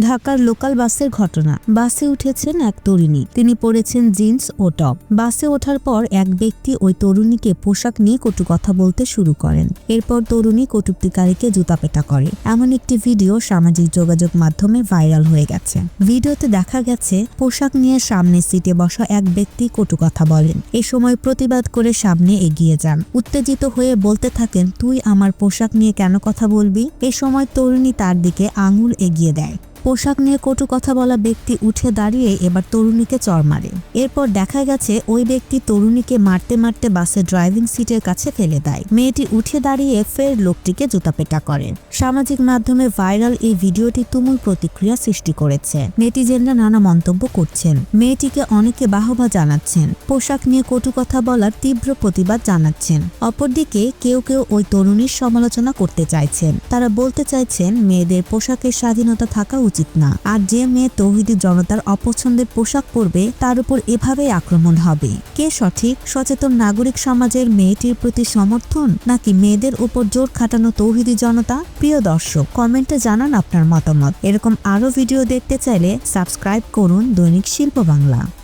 ঢাকার লোকাল বাসের ঘটনা। বাসে উঠেছেন এক তরুণী। তিনি পরেছেন জিন্স ও টপ। বাসে ওঠার পর এক ব্যক্তি ওই তরুণীকে পোশাক নিয়ে কটু কথা বলতে শুরু করেন। এরপর তরুণী কটুক্তিকারীকে জুতাপেটা করে। এমন একটি ভিডিও সামাজিক যোগাযোগ মাধ্যমে ভাইরাল হয়ে গেছে। ভিডিওতে দেখা গেছে, পোশাক নিয়ে সামনে সিটে বসা এক ব্যক্তি কটু কথা বলেন। এ সময় প্রতিবাদ করে সামনে এগিয়ে যান। উত্তেজিত হয়ে বলতে থাকেন, তুই আমার পোশাক নিয়ে কেন কথা বলবি? এ সময় তরুণী তার দিকে আঙুল এগিয়ে দেয়। পোশাক নিয়ে কটু কথা বলা ব্যক্তি উঠে দাঁড়িয়ে এবার তরুণীকে চর মারে। এরপর দেখা গেছে ওই ব্যক্তি তরুণীকে মারতে মারতে বাসের ড্রাইভিং সিটের কাছে ফেলে দেয়। মেয়েটি উঠে দাঁড়িয়ে ফের লোকটিকে জুতাপেটা করে। সামাজিক মাধ্যমে ভাইরাল এই ভিডিওটি তুমুল প্রতিক্রিয়া সৃষ্টি করেছে। নেটিজেনরা নানা মন্তব্য করছেন। মেয়েটিকে অনেকে বাহবা জানাচ্ছেন। পোশাক নিয়ে কটু কথা বলার তীব্র প্রতিবাদ জানাচ্ছেন। অপরদিকে কেউ কেউ ওই তরুণীর সমালোচনা করতে চাইছেন। তারা বলতে চাইছেন, মেয়েদের পোশাকের স্বাধীনতা থাকা উচিত না। আর যে মেয়ে তৌহিদি জনতার অপছন্দের পোশাক পরবে, তার উপর এভাবেই আক্রমণ হবে। কে সঠিক? সচেতন নাগরিক সমাজের মেয়েটির প্রতি সমর্থন, নাকি মেয়েদের উপর জোর খাটানো তৌহিদি জনতা? প্রিয় দর্শক, কমেন্টে জানান আপনার মতামত। এরকম আরও ভিডিও দেখতে চাইলে সাবস্ক্রাইব করুন দৈনিক শিল্প বাংলা।